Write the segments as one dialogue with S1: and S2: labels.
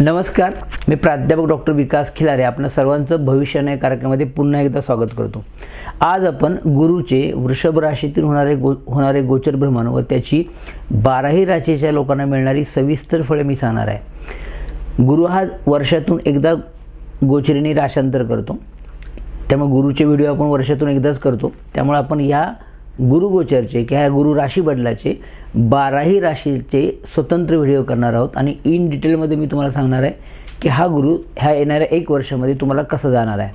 S1: नमस्कार मी प्राध्यापक डॉक्टर विकास खिलारे आपण सर्वांचं भविष्य या कार्यक्रमामध्ये पुन्हा एकदा स्वागत करतो. आज आपण गुरुचे वृषभ राशीतील होणारे गो होणारे गोचर भ्रमण व त्याची बाराही राशीच्या लोकांना मिळणारी सविस्तर फळे मी सांगणार आहे. गुरु हा वर्षातून एकदा गोचरीने राशांतर करतो. त्यामुळे गुरुचे व्हिडिओ आपण वर्षातून एकदाच करतो. त्यामुळे आपण ह्या गुरुगोचरचे किंवा ह्या गुरु राशी बदलाचे बाराही राशीचे स्वतंत्र व्हिडिओ करणार आहोत. आणि इन डिटेलमध्ये मी तुम्हाला सांगणार आहे की हा गुरु ह्या येणाऱ्या एक वर्षामध्ये तुम्हाला कसा जाणार आहे.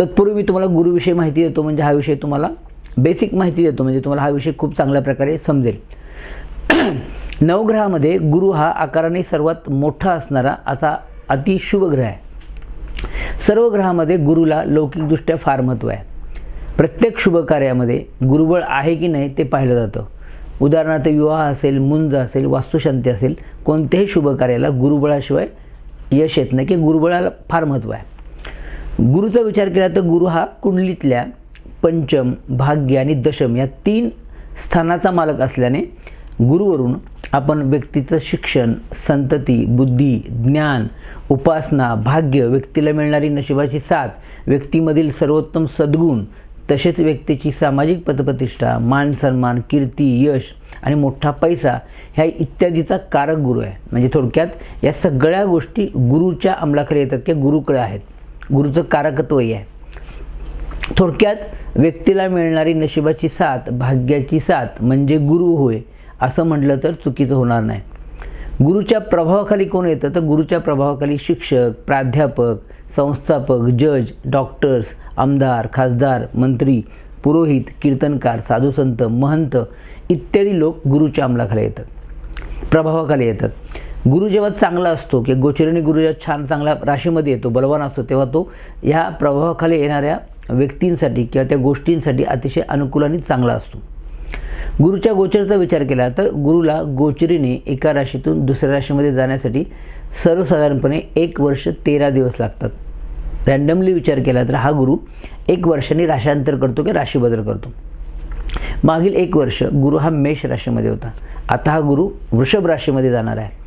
S1: तत्पूर्वी मी तुम्हाला गुरुविषयी माहिती देतो म्हणजे हा विषय तुम्हाला बेसिक माहिती देतो म्हणजे तुम्हाला हा विषय खूप चांगल्या प्रकारे समजेल. नवग्रहामध्ये गुरु हा आकाराने सर्वात मोठा असणारा असा अतिशुभ ग्रह आहे. सर्व ग्रहामध्ये गुरुला लौकिकदृष्ट्या फार महत्त्व आहे. प्रत्येक शुभ कार्यामध्ये गुरुबळ आहे की नाही ते पाहिलं जातं. उदाहरणार्थ विवाह असेल मुंज असेल वास्तुशांती असेल कोणत्याही शुभ कार्याला गुरुबळाशिवाय यश येत नाही की गुरुबळाला फार महत्त्व आहे. गुरुचा विचार केला तर गुरु हा कुंडलीतल्या पंचम भाग्य आणि दशम या तीन स्थानाचा मालक असल्याने गुरुवरून आपण व्यक्तीचं शिक्षण संतती बुद्धी ज्ञान उपासना भाग्य व्यक्तीला मिळणारी नशिबाची साथ व्यक्तीमधील सर्वोत्तम सद्गुण तसेच व्यक्तीची सामाजिक पदप्रतिष्ठा मान सन्मान कीर्ती यश आणि मोठा पैसा ह्या इत्यादीचा कारक गुरु आहे. म्हणजे थोडक्यात या सगळ्या गोष्टी गुरुच्या अंमलाकडे येतात किंवा गुरुकडे आहेत. गुरुचं कारकत्वही आहे. थोडक्यात व्यक्तीला मिळणारी नशिबाची साथ भाग्याची साथ म्हणजे गुरु होय असं म्हटलं तर चुकीचं होणार नाही. गुरुच्या प्रभावाखाली कोण येतं? तर गुरुच्या प्रभावाखाली शिक्षक प्राध्यापक संस्थापक जज डॉक्टर्स आमदार खासदार मंत्री पुरोहित कीर्तनकार साधुसंत महंत इत्यादी लोक गुरुच्या अंमलाखाली येतात. प्रभावाखाली येतात. गुरु जेव्हा चांगला असतो की गोचरणी गुरु जेव्हा छान चांगल्या राशीमध्ये येतो बलवान असतो तेव्हा तो ह्या प्रभावाखाली येणाऱ्या व्यक्तींसाठी किंवा त्या गोष्टींसाठी अतिशय अनुकूल आणि चांगला असतो. गुरुच्या गोचरचा विचार केला तर गुरुला गोचरीने एका राशीतून दुसऱ्या राशीमध्ये जाण्यासाठी सर्वसाधारणपणे एक वर्ष तेरा दिवस लागतात. रॅन्डमली विचार केला तर हा गुरु एक वर्षाने राशांतर करतो की राशी बदल करतो. मागील एक वर्ष गुरु हा मेष राशीमध्ये होता. आता हा गुरु वृषभ राशीमध्ये जाणार आहे.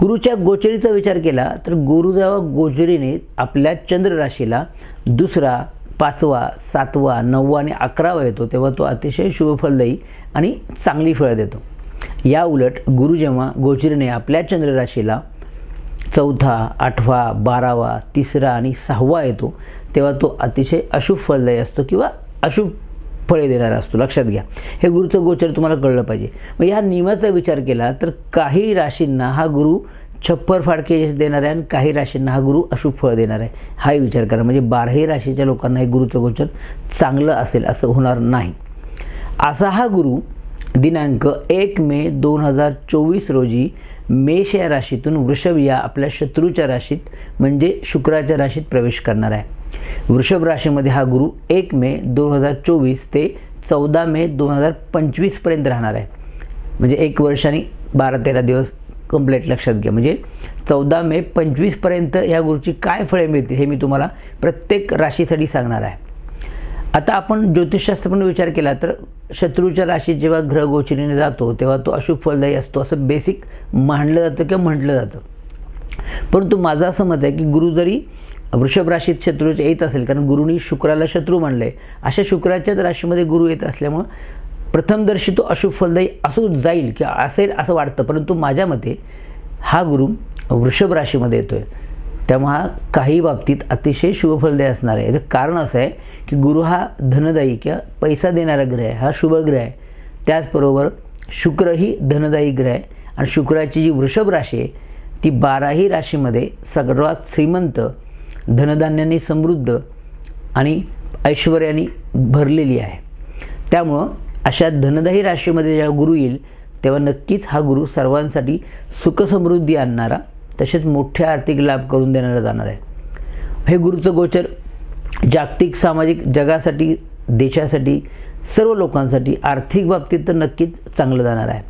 S1: गुरुच्या गोचरीचा विचार केला तर गुरु जेव्हा गोचरीने आपल्या चंद्र राशीला दुसरा पाचवा सातवा नववा आणि अकरावा येतो तेव्हा तो अतिशय शुभफलदायी आणि चांगली फळं देतो. या उलट गुरु जेव्हा गोचरीने आपल्या चंद्र राशीला चौथा आठवा बारावा तिसरा आणि सहावा येतो तेव्हा तो अतिशय अशुभ फलदायी असतो किंवा अशुभ फळे देणारा असतो. लक्षात घ्या. हे गुरुचं गोचर तुम्हाला कळलं पाहिजे. मग ह्या नियमाचा विचार केला तर काही राशींना हा गुरु छप्पर फाडके यश देणार आहे आणि काही राशींना हा गुरु अशुभ फळ देणार. आहे हाही विचार करा. म्हणजे बाराही राशीच्या लोकांना हे गुरुचं गोचर चांगलं असेल असं होणार नाही. असा हा गुरु दिनांक एक मे दोन हजार चोवीस रोजी मेष या राशीतून वृषभ या आपल्या शत्रूच्या राशीत म्हणजे शुक्राच्या राशीत प्रवेश करणार आहे. वृषभ राशीमध्ये हा गुरु एक मे दोन हजार चोवीस ते चौदा मे दोन हजार पंचवीसपर्यंत राहणार आहे. म्हणजे एक वर्षाने बारा तेरा दिवस कंप्लीट लक्षात घ्या. म्हणजे चौदा मे पंचवीसपर्यंत या गुरुची काय फळे मिळतील हे मी तुम्हाला प्रत्येक राशीसाठी सांगणार आहे. आता आपण ज्योतिषशास्त्र पण विचार केला तर शत्रूच्या राशीत जेव्हा ग्रह गोचरीने जातो तेव्हा तो अशुभ फलदायी असतो. असं बेसिक मांडलं जातं किंवा म्हटलं जातं. परंतु माझं असं मत आहे की गुरु जरी वृषभ राशीत शत्रूच्या येत असेल कारण गुरुनी शुक्राला शत्रू मानलं आहे अशा शुक्राच्याच राशीमध्ये गुरु येत असल्यामुळं प्रथमदर्शी तो अशुभ फलदायी असू जाईल किंवा असेल असं वाटतं. परंतु माझ्या मते हा गुरु वृषभ राशीमध्ये येतो आहे तेव्हा हा काही बाबतीत अतिशय शुभफलदायी असणार आहे. याचं कारण असं आहे की गुरु हा धनदायी किंवा पैसा देणारा ग्रह आहे हा शुभ ग्रह आहे. त्याचबरोबर शुक्र ही धनदायी ग्रह आहे. आणि शुक्राची जी वृषभ राशी आहे ती बाराही राशीमध्ये सर्वात श्रीमंत धनधान्याने समृद्ध आणि ऐश्वर्याने भरलेली आहे. त्यामुळं अशा धनदायी राशीमध्ये जेव्हा गुरु येईल तेव्हा नक्कीच हा गुरु सर्वांसाठी सुखसमृद्धी आणणारा तसेच मोठे आर्थिक लाभ करून देणारं जाणार आहे. हे गुरुचं गोचर जागतिक सामाजिक जगासाठी देशासाठी सर्व लोकांसाठी आर्थिक बाबतीत तर नक्कीच चांगलं जाणार आहे.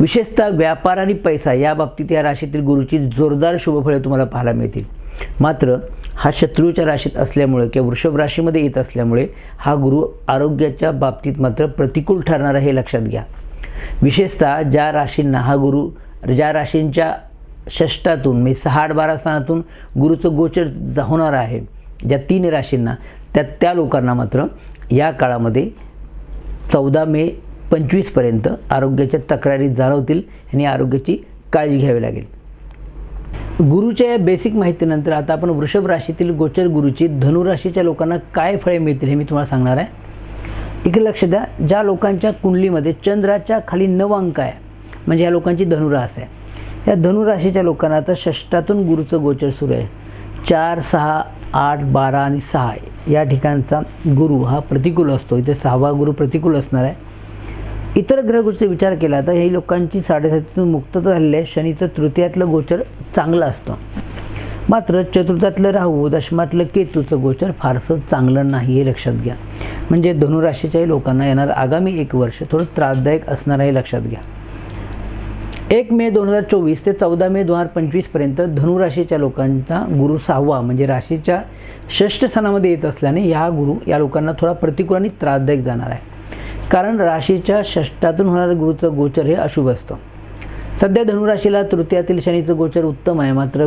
S1: विशेषतः व्यापार आणि पैसा या बाबतीत या राशीतील गुरुची जोरदार शुभफळे तुम्हाला पाहायला मिळतील. मात्र हा शत्रूच्या राशीत असल्यामुळे किंवा वृषभ राशीमध्ये येत असल्यामुळे हा गुरु आरोग्याच्या बाबतीत मात्र प्रतिकूल ठरणार आहे हे लक्षात घ्या. विशेषतः ज्या राशींना हा गुरु ज्या राशींच्या षष्टातून म्हणजे सहा आठ बारा स्थानातून गुरुचं गोचर जा- होणार आहे. ज्या तीन राशींना त्या त्या लोकांना मात्र या काळामध्ये चौदा मे पंचवीसपर्यंत आरोग्याच्या तक्रारी जाणवतील आणि आरोग्याची काळजी घ्यावी लागेल. गुरुच्या या बेसिक माहितीनंतर आता आपण वृषभ राशीतील गोचर गुरुची धनुराशीच्या लोकांना काय फळे मिळतील हे मी तुम्हाला सांगणार आहे. इकडे लक्ष द्या ज्या लोकांच्या कुंडलीमध्ये चंद्राच्या खाली नव अंक आहे म्हणजे या लोकांची धनुरास आहे. या धनुराशीच्या लोकांना आता षष्टातून गुरुचं गोचर सुरू आहे. चार सहा आठ बारा आणि सहा या ठिकाणचा गुरु हा प्रतिकूल असतो. इथे सहावा गुरु प्रतिकूल असणार आहे. इतर ग्रहगोष्टी विचार केला तर हे लोकांची साडेसातीतून मुक्तता झालेली आहे शनीचं तृतीयातलं गोचर चांगलं असतं. मात्र चतुर्थातलं राहू दशमातलं केतूचं गोचर फारसं चांगलं नाही हे लक्षात घ्या. म्हणजे धनुराशीच्याही लोकांना येणार आगामी एक वर्ष थोडं त्रासदायक असणार हे लक्षात घ्या. एक मे दोन हजार चोवीस ते चौदा मे दोन हजार पंचवीसपर्यंत धनुराशीच्या लोकांचा गुरु सहावा म्हणजे राशीच्या षष्ठ स्थानामध्ये येत असल्याने या गुरु या लोकांना थोडा प्रतिकूल आणि त्रासदायक जाणार आहे. कारण राशीच्या षष्ठातून होणारं गुरुचं गोचर हे अशुभ असतं. सध्या धनुराशीला तृतीयातील शनीचं गोचर उत्तम आहे. मात्र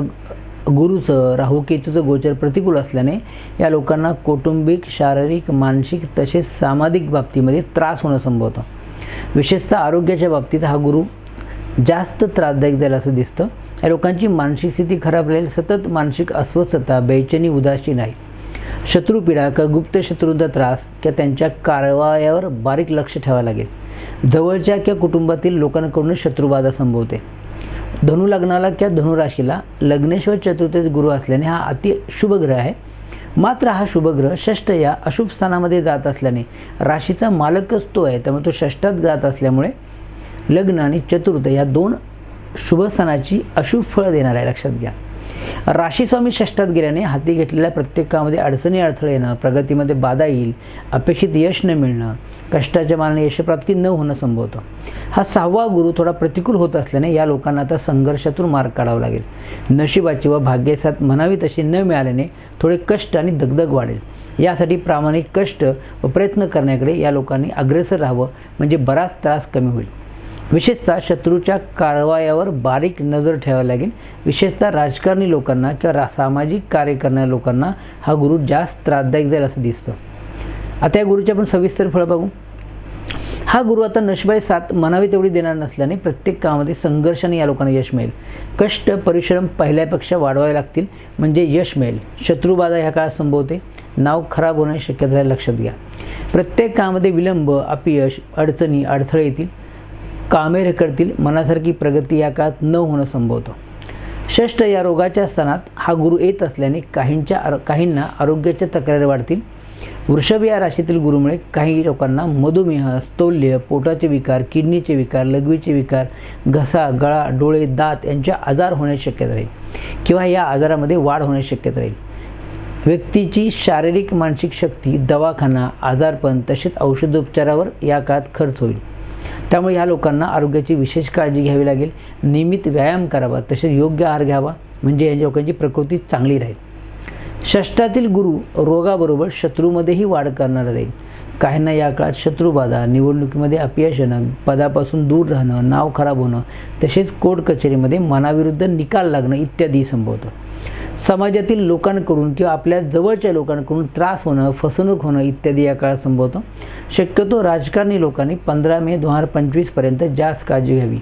S1: गुरुचं राहू केतूचं गोचर प्रतिकूल असल्याने या लोकांना कौटुंबिक शारीरिक मानसिक तसेच सामाजिक बाबतीमध्ये त्रास होणं संभवतं. विशेषतः आरोग्याच्या बाबतीत हा गुरु जास्त त्रासदायक जाईल असं दिसतं. या लोकांची मानसिक स्थिती खराब राहील सतत मानसिक अस्वस्थता बेचैनी उदासीन आहे शत्रुपीडा किंवा गुप्त शत्रूंचा त्रास किंवा त्यांच्या कारवायावर बारीक लक्ष ठेवावं लागेल. जवळच्या किंवा कुटुंबातील लोकांकडून शत्रुबाधा संभवते. धनु लग्नाला किंवा धनुराशीला लग्नेश्वर चतुर्थीत गुरु असल्याने हा अति शुभग्रह आहे. मात्र हा शुभग्रह षष्ठ या अशुभ स्थानामध्ये जात असल्याने राशीचा मालकच तो आहे त्यामुळे तो षष्ठात जात असल्यामुळे लग्न आणि चतुर्थ या दोन शुभस्थानाची अशुभ फळं देणार आहे लक्षात घ्या. राशीस्वामी षष्ठात गेल्याने हाती घेतलेल्या प्रत्येक कामामध्ये अडचणी अडथळे येणं प्रगतीमध्ये बाधा येईल अपेक्षित यश न मिळणं कष्टाच्या मानाने यशप्राप्ती न होणं संभवतं. हा सहावा गुरु थोडा प्रतिकूल होत असल्याने या लोकांना आता संघर्षातून मार्ग काढावा लागेल. नशिबाची व भाग्यसाथ म्हणावी तशी न मिळाल्याने थोडे कष्ट आणि दगदग वाढेल. यासाठी प्रामाणिक कष्ट व प्रयत्न करण्याकडे या लोकांनी अग्रेसर राहावं म्हणजे बराच त्रास कमी होईल. विशेषतः शत्रूच्या कारवायावर बारीक नजर ठेवावी लागेल. विशेषतः राजकारणी लोकांना किंवा रा सामाजिक कार्य करणाऱ्या लोकांना हा गुरु जास्त त्रासदायक जाईल असं दिसतं. आता या गुरुचे आपण सविस्तर फळ बघू. हा गुरु आता नशबाई साथ म्हणावी तेवढी देणार नसल्याने प्रत्येक कामामध्ये संघर्षाने या लोकांना यश मिळेल. कष्ट परिश्रम पहिल्यापेक्षा वाढवावे लागतील म्हणजे यश मिळेल. शत्रुबाधा ह्या काळात संभवते. नाव खराब होण्याची शक्यता लक्षात घ्या. प्रत्येक कामामध्ये विलंब अपयश अडचणी अडथळे येतील. कामे रखडतील मनासारखी प्रगती या काळात न होणं संभवतं. षष्ठ या रोगाच्या स्थानात हा गुरु येत असल्याने काहींच्या आरो काहींना आरोग्याच्या तक्रारी वाढतील. वृषभ या राशीतील गुरुमुळे काही लोकांना मधुमेह स्थौल्य पोटाचे विकार किडनीचे विकार लघवीचे विकार घसा गळा डोळे दात यांचे आजार होण्याची शक्यता राहील किंवा या आजारामध्ये वाढ होण्याची शक्यता राहील. व्यक्तीची शारीरिक मानसिक शक्ती दवाखाना आजारपण तसेच औषधोपचारावर या काळात खर्च होईल. त्यामुळे ह्या लोकांना आरोग्याची विशेष काळजी घ्यावी लागेल. नियमित व्यायाम करावा तसेच योग्य आहार घ्यावा. म्हणजे या लोकांची प्रकृती चांगली राहील. षष्ठातील गुरु रोगाबरोबर शत्रूमध्येही वाढ करणारा राहील काहींना या काळात शत्रुबाधा निवडणुकीमध्ये अपयश येणं पदापासून दूर राहणं नाव खराब होणं तसेच कोर्ट कचेरीमध्ये मनाविरुद्ध निकाल लागणं इत्यादी संभवतं. समाजातील लोकांकडून किंवा आपल्या जवळच्या लोकांकडून त्रास होणं फसवणूक होणं इत्यादी या काळात संभवतं. शक्यतो राजकारणी लोकांनी पंधरा मे दोन हजार पंचवीसपर्यंत जास्त काळजी घ्यावी.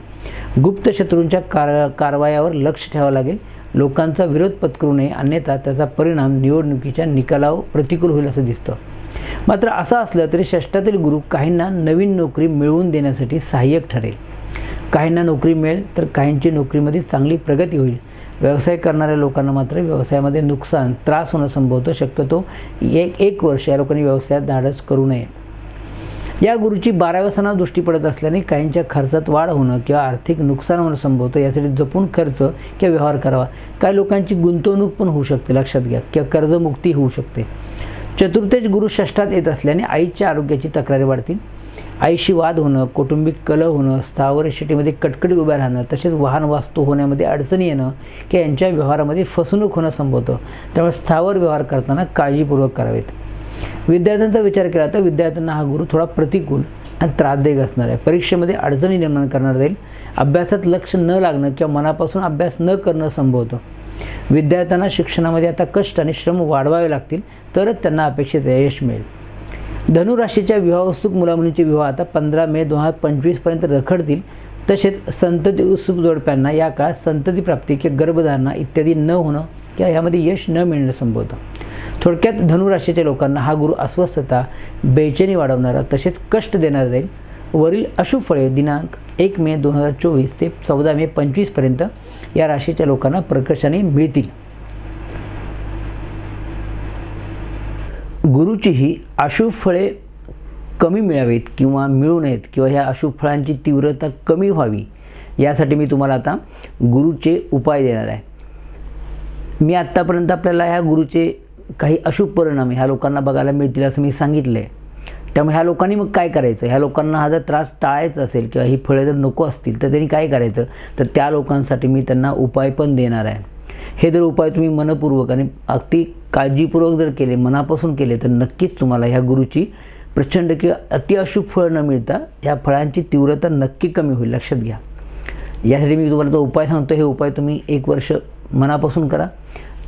S1: गुप्त शत्रूंच्या कार कारवायावर लक्ष ठेवावं लागेल. लोकांचा विरोध पत्करू नये अन्यथा त्याचा परिणाम निवडणुकीच्या निकालावर प्रतिकूल होईल असं दिसतं. मात्र असं असलं तरी षष्ठातील गुरु काहींना नवीन नोकरी मिळवून देण्यासाठी सहाय्यक ठरेल. काहींना नोकरी मिळेल तर काहींची नोकरीमध्ये चांगली प्रगती होईल. व्यवसाय करणाऱ्या लोकांना मात्र व्यवसायामध्ये नुकसान त्रास होणं संभवतं. शक्यतो एक एक वर्ष या लोकांनी व्यवसायात धाडस करू नये. या गुरुची बाराव्या दृष्टी पडत असल्याने काहींच्या खर्चात वाढ होणं किंवा आर्थिक नुकसान होणं संभवतं यासाठी जपून खर्च किंवा व्यवहार करावा. काही लोकांची गुंतवणूक पण होऊ शकते लक्षात घ्या किंवा कर्जमुक्ती होऊ शकते. चतुर्थेश गुरु षष्ठात येत असल्याने आईच्या आरोग्याची तक्रारी वाढतील. आईशी वाद होणं कौटुंबिक कलह होणं स्थावर शेतीमध्ये कटकटी उभ्या राहणं तसेच वाहन वास्तू होण्यामध्ये अडचणी येणं किंवा यांच्या व्यवहारामध्ये फसवणूक होणं संभवतं. त्यामुळे स्थावर व्यवहार करताना काळजीपूर्वक करावेत. विद्यार्थ्यांचा विचार केला तर विद्यार्थ्यांना हा गुरु थोडा प्रतिकूल आणि त्रासदायक असणार आहे. परीक्षेमध्ये अडचणी निर्माण करणार जाईल. अभ्यासात लक्ष न लागणं किंवा मनापासून अभ्यास न करणं संभवतं. विद्यार्थ्यांना शिक्षणामध्ये आता कष्ट आणि श्रम वाढवावे लागतील तरच त्यांना अपेक्षित यश मिळेल. धनुराशीच्या विवाह उत्सुक मुलामुलींचे विवाह आता पंधरा मे दोन हजार पंचवीसपर्यंत रखडतील. तसेच संतती उत्सुक जोडप्यांना या काळात संतती प्राप्ती किंवा गर्भधारणा इत्यादी न होणं किंवा यामध्ये यश न मिळणं संभवतं. थोडक्यात धनुराशीच्या लोकांना हा गुरु अस्वस्थता बेचैनी वाढवणारा तसेच कष्ट देणारा जाईल. वरील अशुभ फळे दिनांक एक मे दोन हजार चोवीस ते चौदा मे पंचवीसपर्यंत या राशीच्या लोकांना प्रकर्षाने मिळतील. गुरुची ही अशुभ फळे कमी मिळावीत किंवा मिळू नयेत किंवा ह्या अशुभ फळांची तीव्रता कमी व्हावी यासाठी मी तुम्हाला आता गुरुचे उपाय देणार आहे. मी आत्तापर्यंत आपल्याला ह्या गुरुचे काही अशुभ परिणाम ह्या लोकांना बघायला मिळतील असं मी सांगितलं आहे त्यामुळे ह्या लोकांनी मग काय करायचं? ह्या लोकांना हा जर त्रास टाळायचा असेल किंवा ही फळे जर नको असतील तर त्यांनी काय करायचं? तर त्या लोकांसाठी मी त्यांना उपाय पण देणार आहे. हे जर उपाय तुम्ही मनपूर्वक आणि अगदी काळजीपूर्वक जर केले मनापासून केले तर नक्कीच तुम्हाला ह्या गुरुची प्रचंड किंवा अति अशुभ फळ न मिळता ह्या फळांची तीव्रता नक्की कमी होईल. लक्षात घ्या. यासाठी मी तुम्हाला जो उपाय सांगतो हे उपाय तुम्ही एक वर्ष मनापासून करा.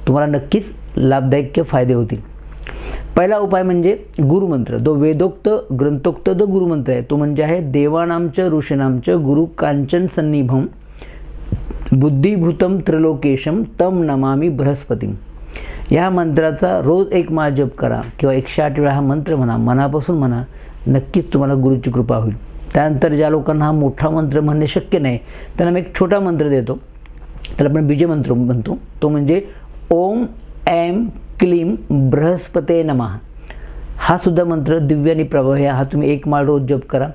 S1: तुम्हाला नक्कीच लाभदायक किंवा फायदे होतील. पहिला उपाय म्हणजे गुरुमंत्र. जो वेदोक्त ग्रंथोक्त जो गुरुमंत्र आहे तो म्हणजे आहे देवानामचं ऋषीनामचं गुरु कांचन सन्निभम बुद्धिभूतम त्रिलोकेशम तम नमामी बृहस्पतीम. या मंत्राचा रोज एक माळ जप करा किंवा एकशे आठ वेळा हा मंत्र म्हणा मनापासून म्हणा नक्कीच तुम्हाला गुरुची कृपा होईल. त्यानंतर ज्या लोकांना हा मोठा मंत्र म्हणणे शक्य नाही त्यांना मी एक छोटा मंत्र देतो. त्याला आपण बीजमंत्र म्हणतो. तो म्हणजे ओम ॲम क्लीम बृहस्पते नमः. हा सुद्धा मंत्र दिव्य आणि प्रभावी हा तुम्ही एक माळ रोज जप करा.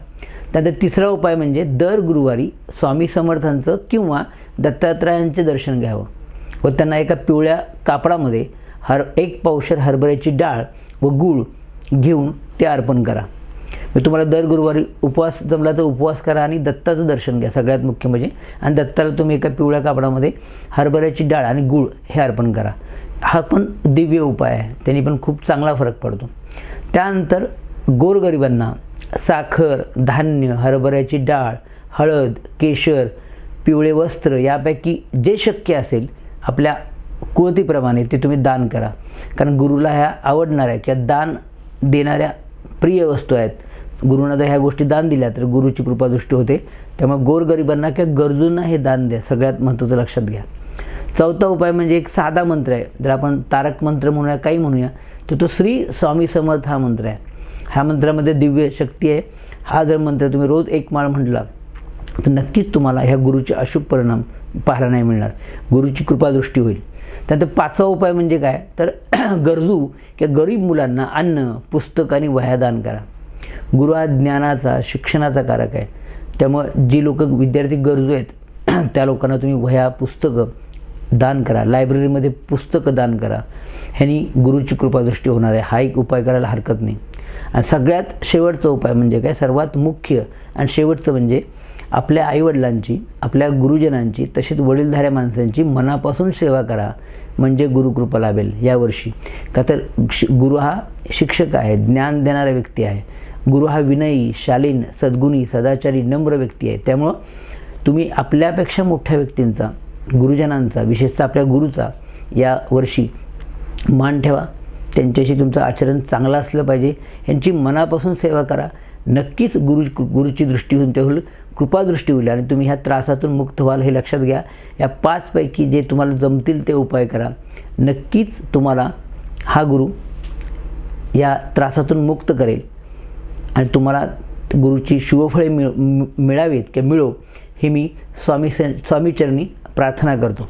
S1: त्यानंतर तिसरा उपाय म्हणजे दर गुरुवारी स्वामी समर्थांचं किंवा दत्तात्रयांचे दर्शन घ्यावं. व त्यांना एका पिवळ्या कापडामध्ये हर एक पावशर हरभऱ्याची डाळ व गूळ घेऊन ते अर्पण करा. मी तुम्हाला दर गुरुवारी उपवास जमला तर उपवास करा आणि दत्ताचं दर्शन घ्या. सगळ्यात मुख्य म्हणजे आणि दत्ताला तुम्ही एका पिवळ्या कापडामध्ये हरभऱ्याची डाळ आणि गूळ हे अर्पण करा. हा पण दिव्य उपाय आहे. त्यांनी पण खूप चांगला फरक पडतो. त्यानंतर गोरगरिबांना साखर धान्य हरभऱ्याची डाळ हळद केशर पिवळे वस्त्र यापैकी जे शक्य असेल आपल्या कुवतीप्रमाणे ते तुम्ही दान करा. कारण गुरुला ह्या आवडणाऱ्या किंवा दान देणाऱ्या प्रिय वस्तू आहेत. गुरुनं जर ह्या गोष्टी दान दिल्या तर गुरुची कृपादृष्टी होते. त्यामुळे गोरगरिबांना किंवा गरजूंना हे दान द्या. सगळ्यात महत्त्वाचं लक्षात घ्या. चौथा उपाय म्हणजे एक साधा मंत्र आहे. जर आपण तारक मंत्र म्हणूया काही म्हणूया तर तो श्री स्वामी समर्थ हा मंत्र आहे. ह्या मंत्रामध्ये दिव्य शक्ती आहे. हा जर मंत्र तुम्ही रोज एक माळ म्हटला तर नक्कीच तुम्हाला ह्या गुरुचे अशुभ परिणाम पाहायला नाही मिळणार. गुरुची कृपादृष्टी होईल. त्यानंतर पाचवा उपाय म्हणजे काय? तर गरजू किंवा गरीब मुलांना अन्न पुस्तक आणि वह्या दान करा. गुरु हा ज्ञानाचा शिक्षणाचा कारक आहे. त्यामुळं जी लोक विद्यार्थी गरजू आहेत त्या लोकांना तुम्ही वह्या पुस्तकं दान करा. लायब्ररीमध्ये पुस्तकं दान करा. ह्यानी गुरुची कृपादृष्टी होणार आहे. हा एक उपाय करायला हरकत नाही. आणि सगळ्यात शेवटचा उपाय म्हणजे काय? सर्वात मुख्य आणि शेवटचं म्हणजे आपल्या आईवडिलांची आपल्या गुरुजनांची तसेच वडीलधाऱ्या माणसांची मनापासून सेवा करा. म्हणजे गुरुकृपा लाभेल यावर्षी का तर शि गुरु हा शिक्षक आहे ज्ञान देणारा व्यक्ती आहे. गुरु हा विनयी शालीन सद्गुणी सदाचारी नम्र व्यक्ती आहे. त्यामुळं तुम्ही आपल्यापेक्षा मोठ्या व्यक्तींचा गुरुजनांचा विशेषतः आपल्या गुरुचा या वर्षी मान ठेवा. त्यांच्याशी तुमचं आचरण चांगलं असलं पाहिजे. यांची मनापासून सेवा करा. नक्कीच गुरु गुरुची दृष्टी होऊन ते होईल. कृपादृष्टी होईल आणि तुम्ही ह्या त्रासातून मुक्त व्हाल हे लक्षात घ्या. या पाचपैकी जे तुम्हाला जमतील ते उपाय करा. नक्कीच तुम्हाला हा गुरु या त्रासातून मुक्त करेल. आणि तुम्हाला गुरुची शुभफळे मिळ मिळावीत किंवा मिळो हे मी स्वामी स्वामीचरणी प्रार्थना करतो